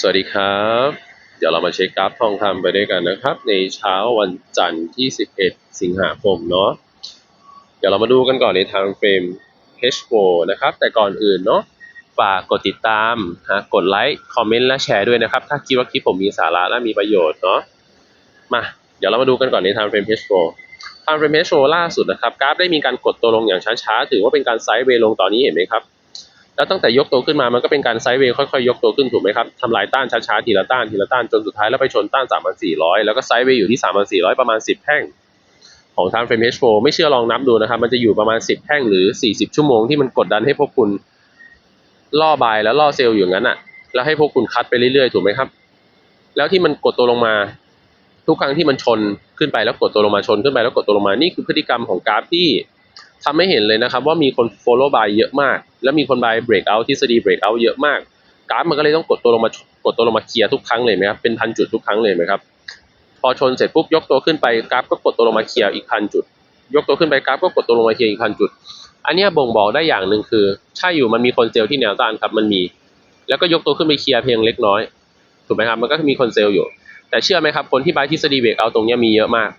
สวัสดีครับ เดี๋ยวเรามาเช็คกราฟทองคำไปด้วยกันนะครับ ในเช้าวันจันทร์ที่ 11 สิงหาคมเนาะเดี๋ยวเรามาดูกันก่อนในทางเฟรม H4 นะครับ แต่ก่อนอื่นเนาะฝากกดติดตามนะกดไลค์ คอมเมนต์และแชร์ด้วยนะครับ ถ้าคิดว่าคลิปผมมีสาระและมีประโยชน์เนาะมา เดี๋ยวเรามาดูกันก่อนในทางเฟรม H4 ทางเฟรม H4 ล่าสุดนะครับ กราฟได้มีการกดตัวลงอย่างช้าๆ ถือว่าเป็นการไซด์เวย์ลงตอนนี้เห็นไหมครับ แล้วตั้งแต่ยกตัวขึ้นมามันก็เป็นการไซด์เวย์ค่อยๆยกตัวขึ้นถูกไหมครับทำลายต้านช้าๆทีละต้านทีละต้านจนสุดท้ายแล้วไปชนต้าน 3,400 แล้วก็ไซด์เวย์อยู่ที่ 3,400 ประมาณ 10 แท่งของทางเฟรม H4 ไม่เชื่อลองนับดูนะครับ มันจะอยู่ประมาณ 10 แท่งหรือ 40 ชั่วโมงที่มันกดดันให้พวกคุณล่อบายแล้วล่อเซลล์อยู่งั้นอะ แล้วให้พวกคุณคัดไปเรื่อยๆ ถูกไหมครับ แล้วที่มันกดตัวลงมา ทุกครั้งที่มันชนขึ้นไปแล้วกดตัวลงมาชนขึ้นไปแล้วกดตัวลงมานี่คือพฤติกรรมของกราฟที่ ทำให้เห็นเลยนะครับว่ามีคน follow buy เยอะมาก แล้วมีคน buy break out ทฤษฎี break out เยอะมากกราฟมันก็เลยต้องกดตัวลงมากดตัวลงมาเคลียร์ทุกครั้งเลยไหมครับเป็นพันจุดทุกครั้งเลยไหมครับพอชนเสร็จปุ๊บยกตัวขึ้นไปกราฟก็กดตัวลงมาเคลียร์อีกพันจุด ยกตัวขึ้นไปกราฟก็กดตัวลงมาเคลียร์อีกพันจุด อันนี้บ่งบอกได้อย่างหนึ่งคือ ใช่อยู่มันมีคนเซลล์ที่แนวต้านครับมันมี แล้วก็ยกตัวขึ้นไปเคลียร์เพียงเล็กน้อยถูกไหมครับมันก็มีคนเซลล์อยู่ แต่เชื่อไหมครับคนที่ buy ทฤษฎี break out ตรงนี้มีเยอะมาก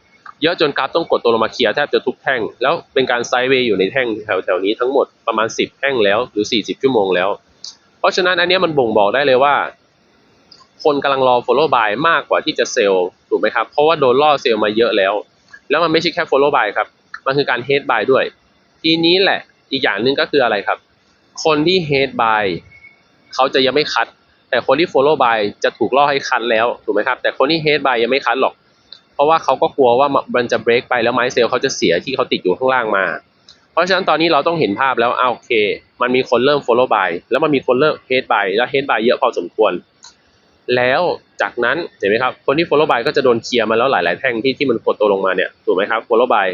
เยอะจนกราฟต้องกดตัวลงมาเคลียร์แทบจะทุกแท่ง แล้วเป็นการไซด์เวย์อยู่ในแท่งแถวๆนี้ทั้งหมดประมาณ 10 แท่งแล้วหรือ 40 ชั่วโมงแล้ว เพราะฉะนั้นอันนี้มันบ่งบอกได้เลยว่า คนกำลังรอ follow buy มากกว่าที่จะเซลล์ถูกไหมครับ เพราะว่าโดนล่อเซลล์มาเยอะแล้ว แล้วมันไม่ใช่แค่ follow buy ครับ มันคือการ hate buy ด้วย ทีนี้แหละอีกอย่างหนึ่งก็คืออะไรครับ คนที่ hate buy เขาจะยังไม่คัด แต่คนที่ follow buy จะถูกล่อให้คัดแล้วถูกไหมครับ แต่คนที่ hate buy ยังไม่คัดหรอก เพราะว่าเขาก็กลัวว่ามันจะเบรกไปแล้วไม้เซลล์เขาจะเสียที่เขาติดอยู่ข้างล่างมา เพราะฉะนั้นตอนนี้เราต้องเห็นภาพแล้วอ้าโอเค มันมีคนเริ่ม follow by แล้วมันมีคนเริ่ม hate by แล้ว hate by เยอะพอสมควร แล้วจากนั้นเห็นไหมครับ คนที่ follow by ก็จะโดนเคลียร์มาแล้วหลาย ๆ แท่งที่ที่มันกดตัวลงมาเนี่ยถูกไหมครับ follow by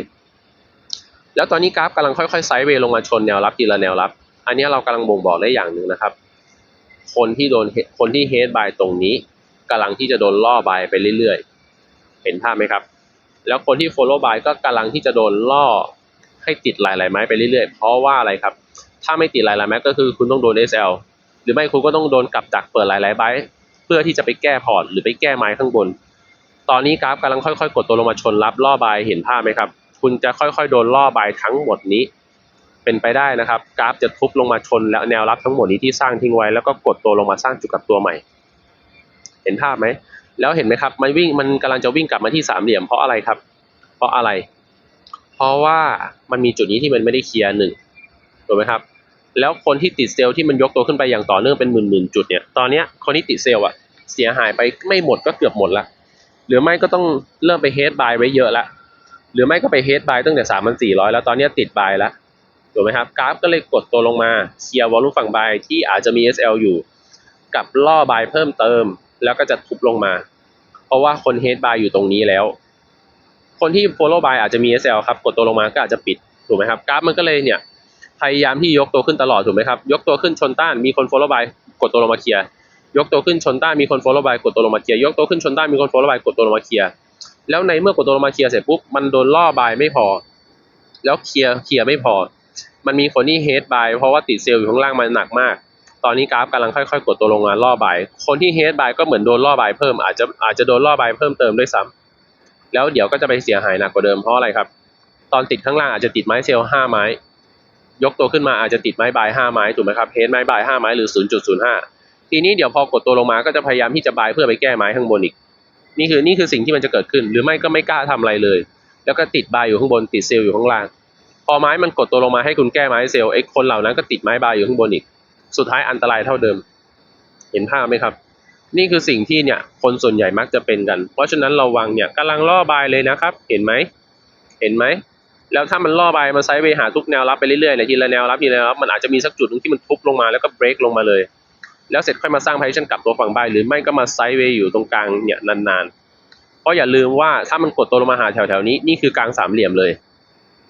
แล้วตอนนี้กราฟกำลังค่อย ๆ ไซด์เวย์ลงมาชนแนวรับทีละแนวรับ อันนี้เรากำลังบ่งบอกได้อย่างหนึ่งนะครับ คนที่โดนคนที่ hate buy ตรงนี้กำลังที่จะโดนล่อ buy ไปเรื่อยๆ เห็นภาพไหมครับ แล้วคนที่ follow buy ก็กำลังที่จะโดนล่อให้ติดหลายๆไม้ไปเรื่อยๆ เพราะว่าอะไรครับ ถ้าไม่ติดหลายๆไม้ก็คือคุณต้องโดน SL หรือไม่คุณก็ต้องโดนกลับจากเปิดหลายๆไม้เพื่อที่จะไปแก้พอร์ตหรือไปแก้ไม้ข้างบน ตอนนี้กราฟกำลังค่อยๆ กดตัวลงมาชนรับล่อบายเห็นภาพไหมครับ คุณจะค่อยๆ โดนล่อบายทั้งหมดนี้ เป็นไปได้นะครับ กราฟจะทุบลงมาชนแล้วแนวรับทั้งหมดนี้ที่สร้างทิ้งไว้แล้วก็กดตัวลงมาสร้างจุดกลับตัวใหม่ เห็นภาพไหม แล้วเห็นไหมครับ มันวิ่งมันกำลังจะวิ่งกลับมาที่สามเหลี่ยมเพราะอะไรครับ เพราะอะไร เพราะว่ามันมีจุดนี้ที่มันไม่ได้เคลียร์หนึ่งถูกไหมครับ แล้วคนที่ติดเซลล์ที่มันยกตัวขึ้นไปอย่างต่อเนื่องเป็นหมื่นหมื่นๆจุดเนี่ยตอนเนี้ยคนที่ติดเซลล์อะเสียหายไปไม่หมดก็เกือบหมดละหรือไม่ก็ต้องเริ่มไปเฮดบายไว้เยอะละหรือไม่ก็ไปเฮดบายตั้งแต่สามพันสี่ร้อยแล้วตอนเนี้ยติดบายแล้วถูกไหมครับกราฟก็เลยกดตัวลงมาเคลียร์วอลลุ่มฝั่งบายที่อาจจะมี SL อยู่ กับล่อบายเพิ่มเติม แล้วก็จะทุบลงมา เพราะว่าคนเฮดบายอยู่ตรงนี้แล้ว คนที่ follow buy อาจจะมี SL ครับ กดตัวลงมาก็อาจจะปิดถูกไหมครับกราฟมันก็เลยเนี่ยพยายามที่ยกตัวขึ้นตลอดถูกไหมครับ ยกตัวขึ้นชนต้านมีคน follow buy กดตัวลงมาเคลียร์ยกตัวขึ้นชนต้านมีคน follow buy กดตัวลงมาเคลียร์ยกตัวขึ้นชนต้านมีคน follow buy กดตัวลงมาเคลียร์แล้วในเมื่อกดตัวลงมาเคลียร์เสร็จปุ๊บมันโดนล่อบายไม่พอ แล้วเคลียร์เคลียร์ไม่พอ มันมีคนที่ hate buy เพราะว่าติดเซลล์อยู่ข้างล่างมันหนักมาก ตอนนี้กราฟกำลังค่อยๆ กดตัวลงมาล่อบาย คนที่ hate buy ก็เหมือนโดนล่อบายเพิ่มอาจจะอาจจะโดนล่อบายเพิ่มเติมด้วยซ้ำแล้วเดี๋ยวก็จะไปเสียหายหนักกว่าเดิมเพราะอะไรครับ ตอนติดข้างล่างอาจจะติดไม้เซลล์ห้าไม้ ยกตัวขึ้นมาอาจจะติดไม้บายห้าไม้ถูกไหมครับเฮดไม้บายห้าไม้หรือศูนย์จุดศูนย์ห้าทีนี้เดี๋ยวพอกดตัวลงมาก็จะพยายามที่จะบายเพื่อไปแก้ไม้ข้างบนอีก นี่คือนี่คือสิ่งที่มันจะเกิดขึ้น หรือไม่ก็ไม่กล้าทำอะไรเลย แล้วก็ติดบายอยู่ข้างบนติดเซลล์อยู่ข้างล่าง พอไม้มันกดตัวลงมาให้คุณแก้ไม้เซลล์ไอ้คนเหล่านั้นก็ติดไม้บายอยู่ข้างบนอีก สุดท้ายอันตรายเท่าเดิม เห็นภาพไหมครับ นี่คือสิ่งที่เนี่ยคนส่วนใหญ่มักจะเป็นกัน เพราะฉะนั้นระวังเนี่ยกำลังล่อบายเลยนะครับ เห็นไหมเห็นไหมแล้วถ้ามันล่อบายมันไซด์เวหาทุกแนวรับไปเรื่อยๆเลยทีละแนวรับทีละแนวรับมันอาจจะมีสักจุดหนึงที่มันทุบลงมาแล้วก็เบรกลงมาเลย แล้วเสร็จค่อยมาสร้างพาร์ชั่นกลับตัวฝั่งบายหรือไม่ก็มาไซด์เวย์อยู่ตรงกลางเนี่ยนานๆเพราะอย่าลืมว่าถ้ามันกดตัวลงมาหาแถวๆนี้นี่คือกลางสามเหลี่ยมเลย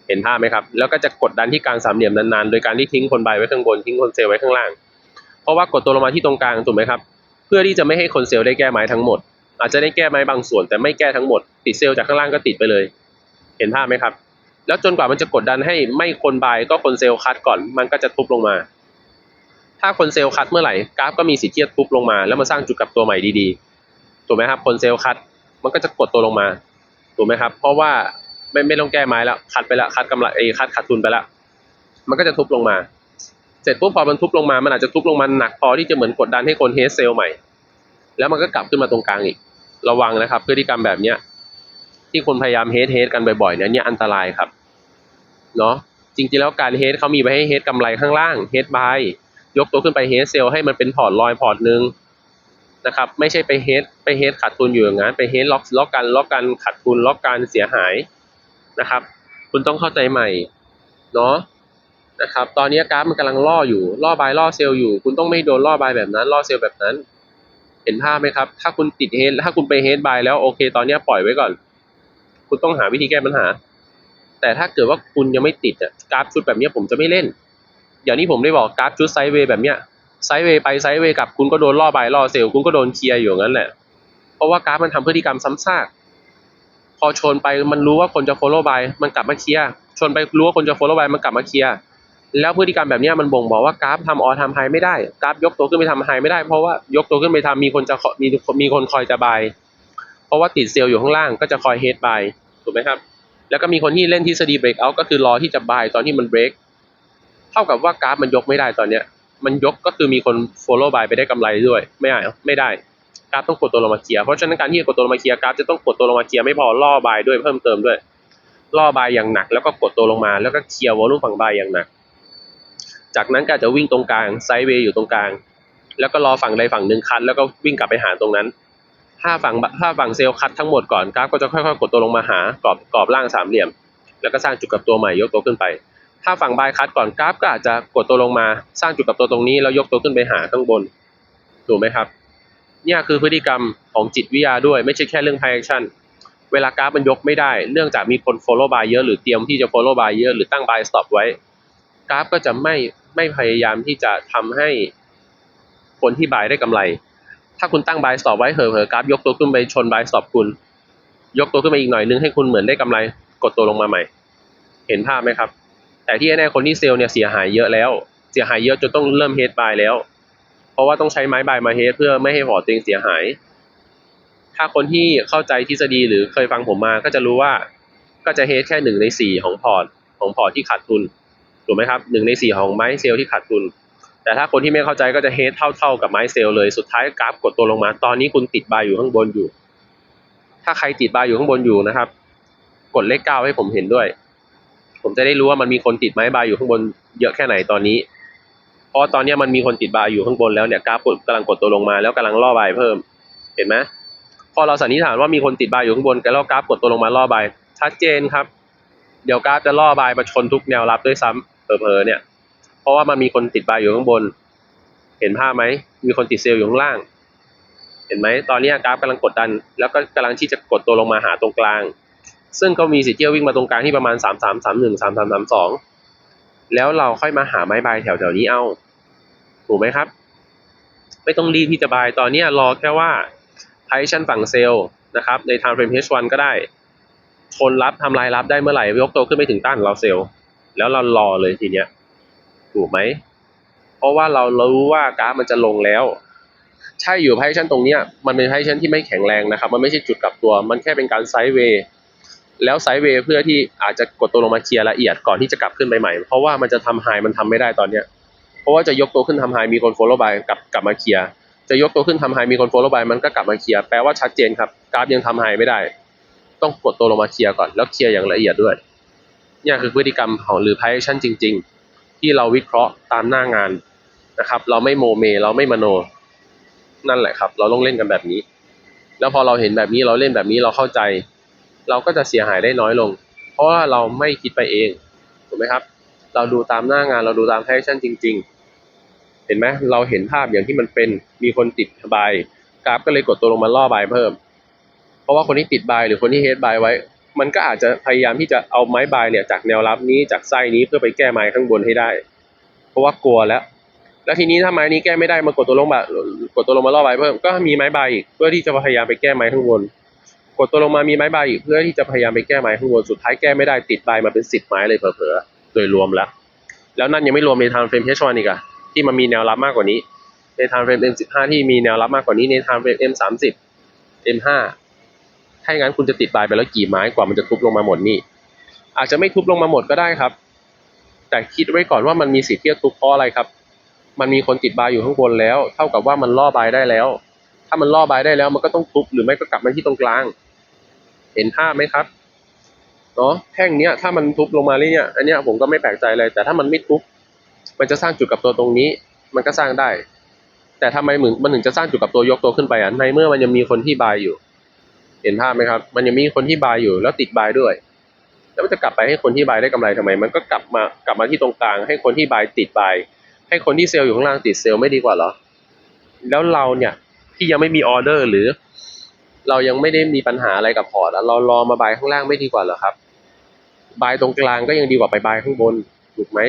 เห็นภาพไหมครับ แล้วก็จะกดดันที่กลางสามเหลี่ยมนานๆ โดยการที่ทิ้งคนบไว้ข้างบนทิ้งคนเซลล์ไว้ข้างล่าง เพราะว่ากดตัวลงมาที่ตรงกลางถูกไหมครับ เพื่อที่จะไม่ให้คนเซลล์ได้แก้ไม้ทั้งหมด อาจจะได้แก้ไม้บางส่วน แต่ไม่แก้ทั้งหมด ติดเซลล์จากข้างล่างก็ติดไปเลย เห็นภาพไหมครับ แล้วจนกว่ามันจะกดดันให้ไม่คนใบก็คนเซลล์คัดก่อน มันก็จะทุบลงมา ถ้าคนเซลล์คัดเมื่อไหร่กราฟก็มีสิทธิ์ที่จะทุบลงมา แล้วมาสร้างจุดกลับตัวใหม่ดีๆถูกไหมครับคนเซลล์คัดมันก็จะกดตัวลงมาถูกไหมครับ เพราะว่า ไม่ไม่ต้องแก้ไม้แล้วคัดไปแล้วคัดกำไรเอยคัดขาดทุนไปแล้วมันก็จะทุบลงมา เสร็จปุ๊บพอมันทุบลงมา มันอาจจะทุบลงมาหนักพอที่จะเหมือนกดดันให้คนเฮสเซลใหม่ แล้วมันก็กลับขึ้นมาตรงกลางอีก ระวังนะครับพฤติกรรมแบบเนี้ยที่คนพยายามเฮดเฮดกันบ่อยๆเนี่ยเนี่ยอันตรายครับเนาะจริงๆแล้วการเฮดเขามีไว้ให้เฮดกำไรข้างล่างเฮดบายยกตัวขึ้นไปเฮดเซลให้มันเป็นพอร์ตลอยพอร์ตหนึ่งนะครับไม่ใช่ไปเฮดไปเฮดขาดทุนอยู่อย่างนั้นไปเฮดล็อกล็อกกันล็อกกันขาดทุนล็อกกันเสียหาย นะครับ คุณต้องเข้าใจใหม่เนาะนะครับ ตอนนี้กราฟมันกำลังล่ออยู่ล่อบายล่อเซลล์อยู่ คุณต้องไม่โดนล่อบายแบบนั้น ล่อเซลล์แบบนั้น เห็นภาพไหมครับ ถ้าคุณติดเฮดถ้าคุณไปเฮดบายแล้วโอเค ตอนนี้ปล่อยไว้ก่อน คุณต้องหาวิธีแก้ปัญหา แต่ถ้าเกิดว่าคุณยังไม่ติดอะกราฟชุดแบบนี้ผมจะไม่เล่น อย่างที่ผมได้บอกกราฟชุดไซด์เวย์แบบเนี้ยไซด์เวย์ไปไซด์เวย์กลับคุณก็โดนล่อบายล่อเซลล์คุณก็โดนเคลียร์อยู่งนั้นแหละ เพราะว่ากราฟมันทำพฤติกรรมซ้ำซาก พอชนไปมันรู้ว่าคนจะ follow by มันกลับมาเคลียร์ชนไปรู้ว่าคนจะ follow by มันกลับมาเคลียร์แล้วพฤติกรรมแบบนี้มันบ่งบอกว่ากราฟทำออทำไฮไม่ได้กราฟยกตัวขึ้นไปทำไฮไม่ได้เพราะว่ายกตัวขึ้นไปทำมีคนจะมีมีคนคอยจะบายเพราะว่าติดเซลล์อยู่ข้างล่างก็จะคอยเฮดบายถูกไหมครับ แล้วก็มีคนที่เล่นทฤษฎีเบรกเอาก็คือรอที่จะบายตอนที่มันเบรกเท่ากับว่ากราฟมันยกไม่ได้ตอนเนี้ย มันยกก็คือมีคน follow by ไปได้กำไรด้วย ไม่ได้ไม่ได้ กราฟต้องกดตัวลงมาเคลียร์เพราะฉะนั้นการที่จะกดตัวลงมาเคลียร์กราฟจะต้องกดตัวลงมาเคลียร์ไม่พอล่อบายด้วยเพิ่มเติมด้วยล่อบายอย่างหนัก แล้วก็กดตัวลงมาแล้วก็เคลียร์วอลุ่มฝั่งบายอย่างหนัก จากนั้นก็อาจจะวิ่งตรงกลางไซด์เวย์อยู่ตรงกลาง แล้วก็รอฝั่งใดฝั่งหนึ่งคัดแล้วก็วิ่งกลับไปหาตรงนั้น ถ้าฝั่งถ้าฝั่งเซลล์คัดทั้งหมดก่อนกราฟก็จะค่อยๆ กดตัวลงมาหากรอบกรอบล่างสามเหลี่ยม แล้วก็สร้างจุดกับตัวใหม่ยกตัวขึ้นไป ถ้าฝั่งบายคัดก่อนกราฟก็อาจจะกดตัวลงมา สร้างจุดกับตัวตรงนี้แล้วยกตัวขึ้นไปหาข้างบนถูกไหมครับ เนี่ยคือพฤติกรรมของจิตวิทยาด้วย ไม่ใช่แค่เรื่อง high action เวลากราฟมันยกไม่ได้ เนื่องจากมีคน follow by เยอะหรือเตรียมที่จะ follow by เยอะหรือตั้ง buy stop ไว้ กราฟก็จะไม่ไม่พยายามที่จะทำให้คนที่ buy ได้กำไร ถ้าคุณตั้ง buy stop ไว้เหอะเหอะกราฟยกตัวขึ้นไปชน buy stop คุณ ยกตัวขึ้นมาอีกหน่อยนึงให้คุณเหมือนได้กำไรกดตัวลงมาใหม่ เห็นภาพไหมครับ แต่ที่แน่ๆคนที่เซลล์เนี่ยเสียหายเยอะแล้ว เสียหายเยอะจนต้องเริ่มเฮดบายแล้ว ราะว่าต้องใช้ไม้ใบมาเฮดเพื่อไม่ให้พอร์ตตัวเองเสียหาย ถ้าคนที่เข้าใจทฤษฎีหรือเคยฟังผมมาก็จะรู้ว่าก็จะเฮดแค่หนึ่งในสี่ของพอร์ตของพอร์ตที่ขาดทุนถูกไหมครับหนึ่งในสี่ของไม้เซลล์ที่ขาดทุน แต่ถ้าคนที่ไม่เข้าใจก็จะเฮดเท่าๆกับไม้เซลล์เลยสุดท้ายกราฟกดตัวลงมา ตอนนี้คุณติดบายอยู่ข้างบนอยู่ ถ้าใครติดบายอยู่ข้างบนอยู่นะครับ กดเลขเก้าให้ผมเห็นด้วย ผมจะได้รู้ว่ามันมีคนติดไม้บายอยู่ข้างบนเยอะแค่ไหนตอนนี้ พราะตอนนี้มันมีคนติดบาอยู่ข้างบนแล้วเนี่ยกราฟกำลังกดตัวลงมาแล้วกำลังล่อใบเพิ่ม เห็นไหมพอเราสันนิษฐานว่ามีคนติดบาอยู่ข้างบนแล้วกราฟกดตัวลงมาล่อใบชัดเจนครับ เดี๋ยวกราฟจะล่อใบมาชนทุกแนวรับด้วยซ้ำเผลอๆเนี่ย เพราะว่ามันมีคนติดบาอยู่ข้างบน เห็นภาพไหมมีคนติดเซลล์อยู่ข้างล่าง เห็นไหมตอนนี้กราฟกำลังกดดัน แล้วก็กำลังที่จะกดตัวลงมาหาตรงกลาง ซึ่งก็มีสิทธิ์ที่จะวิ่งมาตรงกลางที่ประมาณ 3 3 3 1 3 3 3 2 แล้วเราค่อยมาหาไม้บายแถวๆนี้เอา ถูกไหมครับ ไม่ต้องรีบที่จะบายตอนนี้รอแค่ว่าไพชั่นฝั่งเซลล์นะครับ ใน time frame H1 ก็ได้ชนรับทำลายรับได้เมื่อไหร่ ยกตัวขึ้นไปถึงต้านเราเซลล์ แล้วเรารอเลยทีเนี้ย ถูกไหม เพราะว่าเรารู้ว่ากราฟมันจะลงแล้ว ใช่อยู่ไพชั่นตรงเนี้ยมันเป็นไพชั่นที่ไม่แข็งแรงนะครับ มันไม่ใช่จุดกลับตัว มันแค่เป็นการไซด์เวย์ แล้วไซด์เวย์เพื่อที่อาจจะกดตัวลงมาเคลียร์ละเอียดก่อนที่จะกลับขึ้นไปใหม่ เพราะว่ามันจะทำไฮมันทำไม่ได้ตอนเนี้ยเพราะว่าจะยกตัวขึ้นทำไฮมีคน follow by กลับกลับมาเคลียร์จะยกตัวขึ้นทำไฮมีคน follow by มันก็กลับมาเคลียร์แปลว่าชัดเจนครับกราฟยังทำไฮไม่ได้ ต้องกดตัวลงมาเคลียร์ก่อนแล้วเคลียร์อย่างละเอียดด้วยเนี่ยคือพฤติกรรมของหรือ p i a t i o n จริง ๆ ที่เราวิเคราะห์ตามหน้างานนะครับ เราไม่โมเม เราไม่มโน นั่นแหละครับ เราต้องเล่นกันแบบนี้ แล้วพอเราเห็นแบบนี้เราเล่นแบบนี้เราเข้าใจ เราก็จะเสียหายได้น้อยลง เพราะว่าเราไม่คิดไปเองถูกไหมครับ เราดูตามหน้างานเราดูตามแพชชั่นจริง ๆ เห็นไหมเราเห็นภาพอย่างที่มันเป็นมีคนติดบายกราฟก็เลยกดตัวลงมาล่อบายเพิ่ม เพราะว่าคนที่ติดบายหรือคนที่เฮดบายไว้ มันก็อาจจะพยายามที่จะเอาไม้บายเนี่ยจากแนวรับนี้จากไส้นี้เพื่อไปแก้ไม้ข้างบนให้ได้ เพราะว่ากลัวแล้วแล้วทีนี้ถ้าไม้นี้แก้ไม่ได้มากดตัวลงมากดตัวลงมาล่อบายเพิ่มก็มีไม้บายอีกเพื่อที่จะพยายามไปแก้ไม้ข้างบน ดตัวลงมามีไม้ใบอีกเพื่อที่จะพยายามไปแก้ไม้ข้างบนสุดท้ายแก้ไม่ได้ติดใบมาเป็นสิบไม้เลยเผลอๆโดยรวมแล้ว แล้วนั่นยังไม่รวมในทางเฟรม H1 อีกอะที่มันมีแนวรับมากกว่านี้ ในทางเฟรม M15 ที่มีแนวรับมากกว่านี้ในทางเฟรม M30 M5 ถ้าอย่างนั้นคุณจะติดใบไปแล้วกี่ไม้กว่ามันจะทุบลงมาหมดนี่ อาจจะไม่ทุบลงมาหมดก็ได้ครับ แต่คิดไว้ก่อนว่ามันมีสิทธิ์ที่จะทุบเพราะอะไรครับ มันมีคนติดบอยู่ข้างบนแล้ว เท่ากับว่ามันล่อใบได้แล้วถ้ามันล่อใบได้แล้วมันก็ต้องทุบหรือไม่ก็กลับมาที่ตรงกลาง เห็นภาพไหมครับเนาะแท่งเนี้ยถ้ามันทุบลงมาเลยเนี่ยอันเนี้ยผมก็ไม่แปลกใจเลย แต่ถ้ามันไม่ทุบมันจะสร้างจุดกับตัวตรงนี้ มันก็สร้างได้ แต่ทำไมเหมือนมันถึงจะสร้างจุดกับตัวยกตัวขึ้นไปอะในเมื่อมันยังมีคนที่บายอยู่ เห็นภาพไหมครับ มันยังมีคนที่บายอยู่แล้วติดบายด้วย แล้วมันจะกลับไปให้คนที่บายได้กำไรทำไม มันก็กลับมากลับมาที่ตรงกลาง ให้คนที่บายติดบาย ให้คนที่เซลล์อยู่ข้างล่างติดเซลล์ไม่ดีกว่าเหรอแล้วเราเนี่ยที่ยังไม่มีออเดอร์หรือ เรายังไม่ได้มีปัญหาอะไรกับพอร์ตเรารอมาบายข้างล่างไม่ดีกว่าเหรอครับ บายตรงกลางก็ยังดีกว่าไปบายข้างบนถูกไหม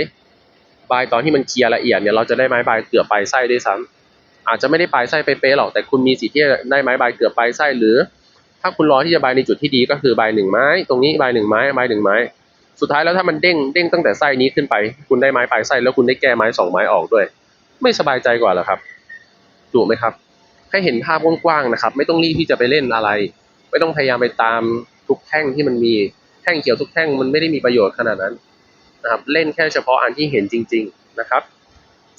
บายตอนที่มันเคลียร์ละเอียดเนี่ยเราจะได้ไม้บายเกือบปลายไส้ด้วยซ้ำอาจจะไม่ได้ปลายไส้เป๊ะๆหรอกแต่คุณมีสิทธิ์ที่จะได้ไม้บายเกือบปลายไส้หรือ ถ้าคุณรอที่จะบายในจุดที่ดีก็คือบายหนึ่งไม้ ตรงนี้บายหนึ่งไม้บายหนึ่งไม้ สุดท้ายแล้วถ้ามันเด้งเด้งตั้งแต่ไส้นี้ขึ้นไป คุณได้ไม้ปลายไส้แล้วคุณได้แก้ไม้สองไม้ออกด้วย ไม่สบายใจกว่าเหรอครับถูกไหมครับ ให้เห็นภาพกว้างๆนะครับ ไม่ต้องรีบที่จะไปเล่นอะไร ไม่ต้องพยายามไปตามทุกแท่งที่มันมีแท่งเขียวทุกแท่งมันไม่ได้มีประโยชน์ขนาดนั้นนะครับ เล่นแค่เฉพาะอันที่เห็นจริง ๆนะครับ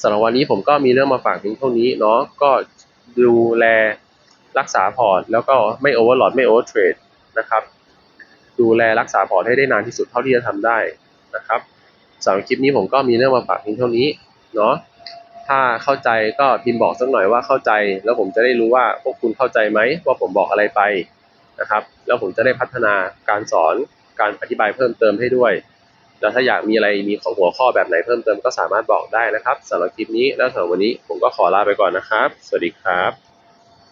สำหรับวันนี้ผมก็มีเรื่องมาฝากเพียงเท่านี้เนาะก็ดูแลรักษาพอร์ต แล้วก็ไม่โอเวอร์โหลดไม่โอเวอร์เทรดนะครับ ดูแลรักษาพอร์ตให้ได้นานที่สุดเท่าที่จะทำได้นะครับสำหรับคลิปนี้ผมก็มีเรื่องมาฝากเพียงเท่านี้เนาะ ถ้าเข้าใจก็พิมพ์บอกสักหน่อยว่าเข้าใจ แล้วผมจะได้รู้ว่าพวกคุณเข้าใจไหมว่าผมบอกอะไรไปนะครับ แล้วผมจะได้พัฒนาการสอนการอธิบายเพิ่มเติมให้ด้วย แล้วถ้าอยากมีอะไรมีหัวข้อแบบไหนเพิ่มเติมก็สามารถบอกได้นะครับสำหรับคลิปนี้แล้วสำหรับวันนี้ผมก็ขอลาไปก่อนนะครับ สวัสดีครับ